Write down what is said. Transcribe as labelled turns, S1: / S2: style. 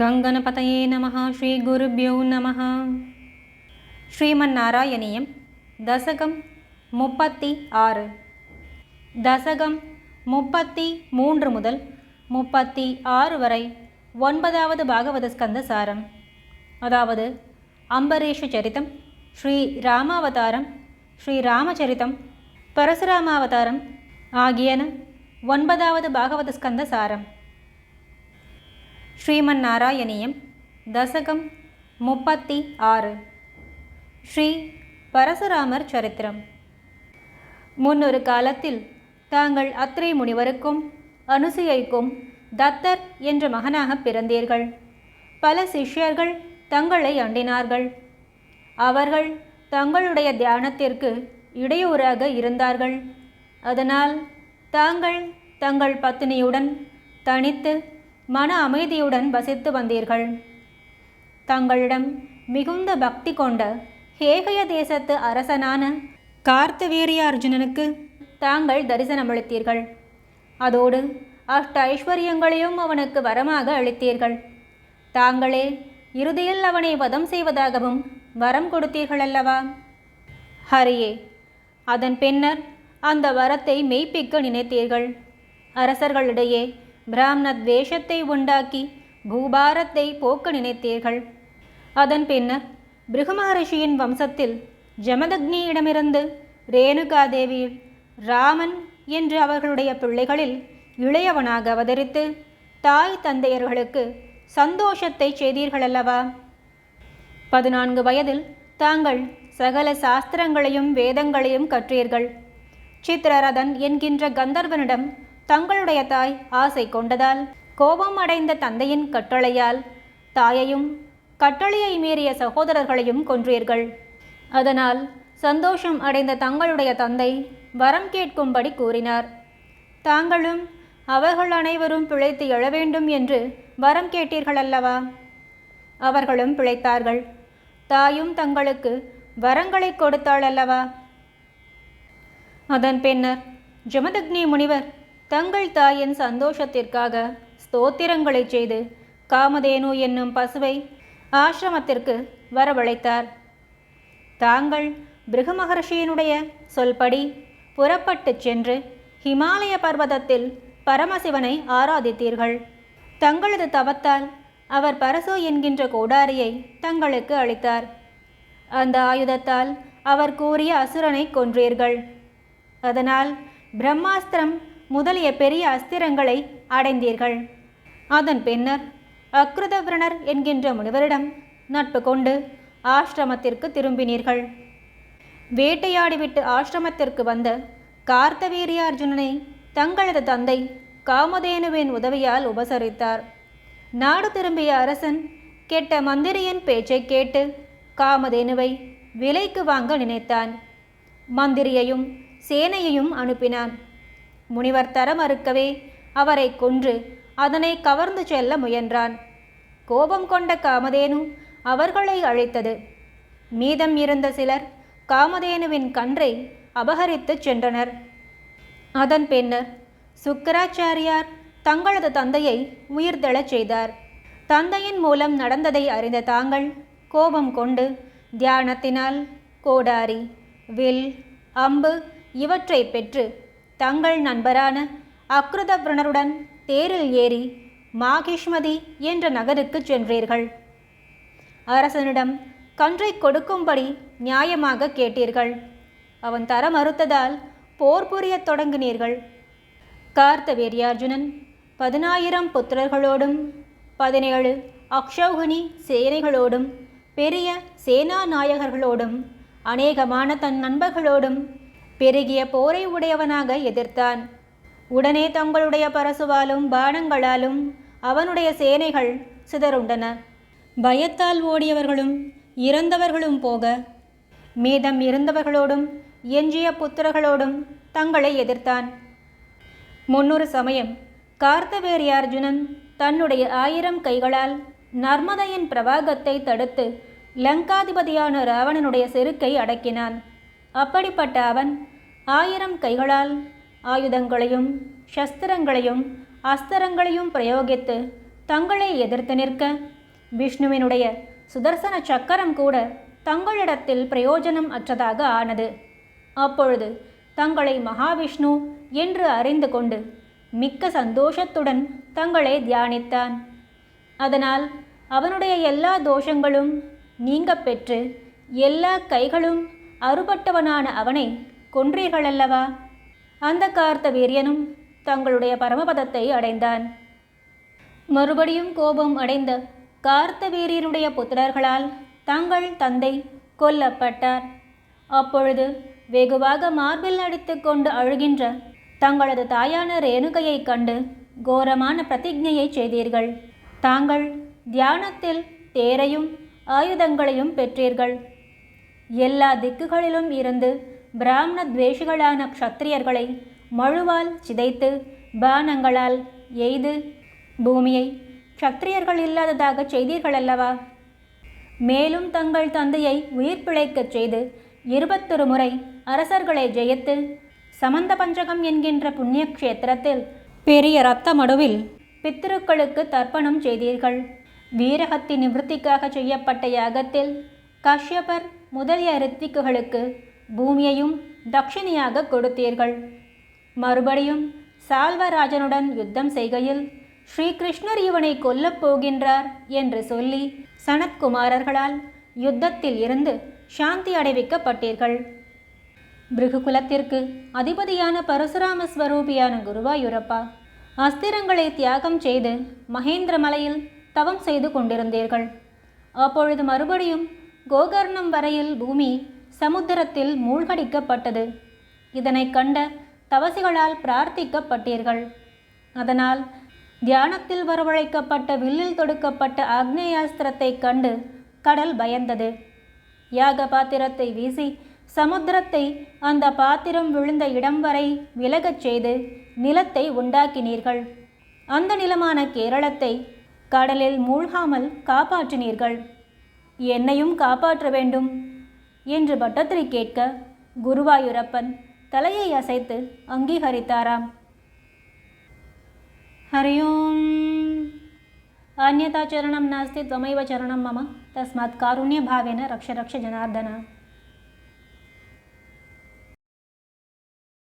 S1: கங்கணபதையே நம ஸ்ரீ குருபியோ நம ஸ்ரீமன்னாராயணியம் தசகம் முப்பத்தி ஆறு தசகம் முப்பத்தி மூன்று முதல் முப்பத்தி ஆறு வரை ஒன்பதாவது பாகவத ஸ்கந்த சாரம். அதாவது அம்பரீஷ சரித்தம் ஸ்ரீ ராமாவதாரம் ஸ்ரீ ராமச்சரித்தம் பரசுராமாவதாரம் ஆகியன ஒன்பதாவது பாகவத ஸ்கந்த சாரம். ஸ்ரீமன் நாராயணியம் தசகம் முப்பத்தி ஆறு ஸ்ரீ பரசுராமர் சரித்திரம். முன்னொரு காலத்தில் தாங்கள் அத்திரை முனிவருக்கும் அனுசுயைக்கும் தத்தர் என்ற மகனாக பிறந்தீர்கள். பல சிஷ்யர்கள் தங்களை அண்டினார்கள். அவர்கள் தங்களுடைய தியானத்திற்கு இடையூறாக இருந்தார்கள். அதனால் தாங்கள் தங்கள் பத்தினியுடன் தனித்து மன அமைதியுடன் வசித்து வந்தீர்கள். தங்களிடம் மிகுந்த பக்தி கொண்ட ஹேகய தேசத்து அரசனான கார்த்தவீரிய அர்ஜுனனுக்கு தாங்கள் தரிசனமளித்தீர்கள் அதோடு அஷ்ட ஐஸ்வர்யங்களையும் அவனுக்கு வரமாக அளித்தீர்கள். தாங்களே இறுதியில் அவனை வதம் செய்வதாகவும் வரம் கொடுத்தீர்கள் அல்லவா ஹரியே அதன் பின்னர் அந்த வரத்தை மெய்ப்பிக்க நினைத்தீர்கள். அரசர்களிடையே பிராமண துவேஷத்தை உண்டாக்கி பூபாரத்தை போக்க நினைத்தீர்கள். அதன் பின்னர் பிருகுமகரிஷியின் வம்சத்தில் ஜமதக்னியிடமிருந்து ரேணுகாதேவி ராமன் என்று அவர்களுடைய பிள்ளைகளில் இளையவனாக அவதரித்து தாய் தந்தையர்களுக்கு சந்தோஷத்தை செய்தீர்களல்லவா? பதினான்கு வயதில் தாங்கள் சகல சாஸ்திரங்களையும் வேதங்களையும் கற்றீர்கள். சித்திரரதன் என்கின்ற கந்தர்வனிடம் தங்களுடைய தாய் ஆசை கொண்டதால் கோபம் அடைந்த தந்தையின் கட்டளையால் தாயையும் கட்டளையை மீறிய சகோதரர்களையும் கொன்றீர்கள். அதனால் சந்தோஷம் அடைந்த தங்களுடைய தந்தை வரம் கேட்கும்படி கூறினார். தாங்களும் அவர்கள் அனைவரும் பிழைத்து எழ வேண்டும் என்று வரம் கேட்டீர்கள் அல்லவா அவர்களும் பிழைத்தார்கள். தாயும் தங்களுக்கு வரங்களை கொடுத்தாள் அல்லவா அதன் பின்னர் ஜமதக்னி முனிவர் தங்கள் தாயின் சந்தோஷத்திற்காக ஸ்தோத்திரங்களை செய்து காமதேனு என்னும் பசுவை ஆசிரமத்திற்கு வரவழைத்தார். தாங்கள் பிருகமகர்ஷியினுடைய சொல்படி புறப்பட்டுச் சென்று ஹிமாலய பர்வதத்தில் பரமசிவனை ஆராதித்தீர்கள். தங்களது தவத்தால் அவர் பரசு என்கின்ற கோடாரியை தங்களுக்கு அளித்தார். அந்த ஆயுதத்தால் அவர் கூறிய அசுரனை கொன்றீர்கள். அதனால் பிரம்மாஸ்திரம் முதலிய பெரிய அஸ்திரங்களை அடைந்தீர்கள். அதன் பின்னர் அக்ருதவிரணர் என்கின்ற முனிவரிடம் நட்பு கொண்டு ஆசிரமத்திற்கு திரும்பினீர்கள். வேட்டையாடிவிட்டு ஆசிரமத்திற்கு வந்த கார்த்தவீரியார்ஜுனனை தங்களது தந்தை காமதேனுவின் உதவியால் உபசரித்தார். நாடு திரும்பிய அரசன் கெட்ட மந்திரியின் பேச்சை கேட்டு காமதேனுவை விலைக்கு வாங்க நினைத்தான். மந்திரியையும் சேனையையும் அனுப்பினான். முனிவர் தர மறுக்கவே அவரை கொன்று அதனை கவர்ந்து செல்ல முயன்றான். கோபம் கொண்ட காமதேனு அவர்களை அழைத்தது. மீதம் இருந்த சிலர் காமதேனுவின் கன்றை அபகரித்துச் சென்றனர். அதன் பின்னர் சுக்கராச்சாரியார் தங்களது தந்தையை உயிர்தெழச் செய்தார். தந்தையின் மூலம் நடந்ததை அறிந்த தாங்கள் கோபம் கொண்டு தியானத்தினால் கோடாரி வில் அம்பு இவற்றை பெற்று தங்கள் நண்பரான அக்ருதவ்ரணருடன் தேரில் ஏறி மாகிஷ்மதி என்ற நகருக்கு சென்றீர்கள். அரசனிடம் கன்றை கொடுக்கும்படி நியாயமாக கேட்டீர்கள். அவன் தர மறுத்ததால் போர் புரியத் தொடங்கினீர்கள். கார்த்தவேரியார்ஜுனன் பதினாயிரம் புத்திரர்களோடும் பதினேழு அக்ஷௌகினி சேனைகளோடும் பெரிய சேனா நாயகர்களோடும் அநேகமான தன் நண்பர்களோடும் பெருகிய போரை உடையவனாக எதிர்த்தான். உடனே தங்களுடைய பரசுவாலும் பானங்களாலும் அவனுடைய சேனைகள் சிதறுண்டன. பயத்தால் ஓடியவர்களும் இறந்தவர்களும் போக மீதம் இருந்தவர்களோடும் எஞ்சிய புத்திரர்களோடும் தங்களை எதிர்த்தான். முன்னொரு சமயம் கார்த்தவேரியார்ஜுனன் தன்னுடைய ஆயிரம் கைகளால் நர்மதையின் பிரவாகத்தை தடுத்து லங்காதிபதியான ராவணனுடைய செருக்கை அடக்கினான். அப்படிப்பட்ட அவன் ஆயிரம் கைகளால் ஆயுதங்களையும் சஸ்திரங்களையும் அஸ்திரங்களையும் பிரயோகித்து தங்களை எதிர்த்து நிற்க விஷ்ணுவினுடைய சுதர்சன சக்கரம் கூட தங்களிடத்தில் பிரயோஜனம் அற்றதாக ஆனது. அப்பொழுது தங்களை மகாவிஷ்ணு என்று அறிந்து கொண்டு மிக்க சந்தோஷத்துடன் தங்களை தியானித்தான். அதனால் அவனுடைய எல்லா தோஷங்களும் நீங்க பெற்று எல்லா கைகளும் அறுபட்டவனான அவனை கொன்றீர்களல்லவா? அந்த கார்த்த வீரியனும் தங்களுடைய பரமபதத்தை அடைந்தான். மறுபடியும் கோபம் அடைந்த கார்த்த வீரியனுடைய புத்திரர்களால் தங்கள் தந்தை கொல்லப்பட்டார். அப்பொழுது வெகுவாக மார்பில் அடித்துக்கொண்டு அழுகின்ற தங்களது தாயான ரேணுகையைக் கண்டு கோரமான பிரதிஜையை செய்தீர்கள். தாங்கள் தியானத்தில் தேரையும் ஆயுதங்களையும் பெற்றீர்கள். எல்லா திக்குகளிலும் இருந்து பிராமண துவேஷிகளான க்ஷத்திரியர்களை மழுவால் சிதைத்து பானங்களால் எய்து பூமியை க்ஷத்திரியர்கள் இல்லாததாக செய்தீர்கள் அல்லவா? மேலும் தங்கள் தந்தையை உயிர் பிழைக்கச் செய்து இருபத்தொரு முறை அரசர்களை ஜெயித்து சமந்த பஞ்சகம் என்கின்ற புண்ணியக்ஷேத்திரத்தில் பெரிய இரத்த மடுவில் பித்திருக்களுக்கு தர்ப்பணம் செய்தீர்கள். வீரகத்தின் நிவர்த்திக்காக செய்யப்பட்ட யாகத்தில் கஷ்யபர் முதலிய ரித்திக்குகளுக்கு பூமியையும் தட்சிணியாக கொடுத்தீர்கள். மறுபடியும் சால்வராஜனுடன் யுத்தம் செய்கையில் ஸ்ரீகிருஷ்ணர் இவனை கொல்லப் போகின்றார் என்று சொல்லி சனத்குமாரர்களால் யுத்தத்தில் இருந்து சாந்தி அடைவிக்கப்பட்டீர்கள். பிருகுகுலத்திற்கு அதிபதியான பரசுராம ஸ்வரூபியான குருவாயூரப்பா அஸ்திரங்களை தியாகம் செய்து மகேந்திர மலையில் தவம் செய்து கொண்டிருந்தீர்கள். அப்பொழுது மறுபடியும் கோகர்ணம் வரையில் பூமி சமுத்திரத்தில் மூழ்கடிக்கப்பட்டது. இதனைக் கண்ட தவசிகளால் பிரார்த்திக்கப்பட்டீர்கள். அதனால் தியானத்தில் வரவழைக்கப்பட்ட வில்லில் தொடுக்கப்பட்ட ஆக்னேயாஸ்திரத்தைக் கண்டு கடல் பயந்தது. யாக பாத்திரத்தை வீசி சமுத்திரத்தை அந்த பாத்திரம் விழுந்த இடம் வரை விலகச் செய்து நிலத்தை உண்டாக்கினீர்கள். அந்த நிலமான கேரளத்தை கடலில் மூழ்காமல் காப்பாற்றினீர்கள். என்னையும் காப்பாற்ற வேண்டும். என்று பட்டத்திரி கேட்க குருவாயூரப்பன் தலையை அசைத்து அங்கீகரித்தாராம். ஹரி ஓம் அந்நதா சரணம் நாஸ்தி துவமைவ சரணம் மம தஸ்மாத் காருண்ய பாவேன ஜனார்தனா.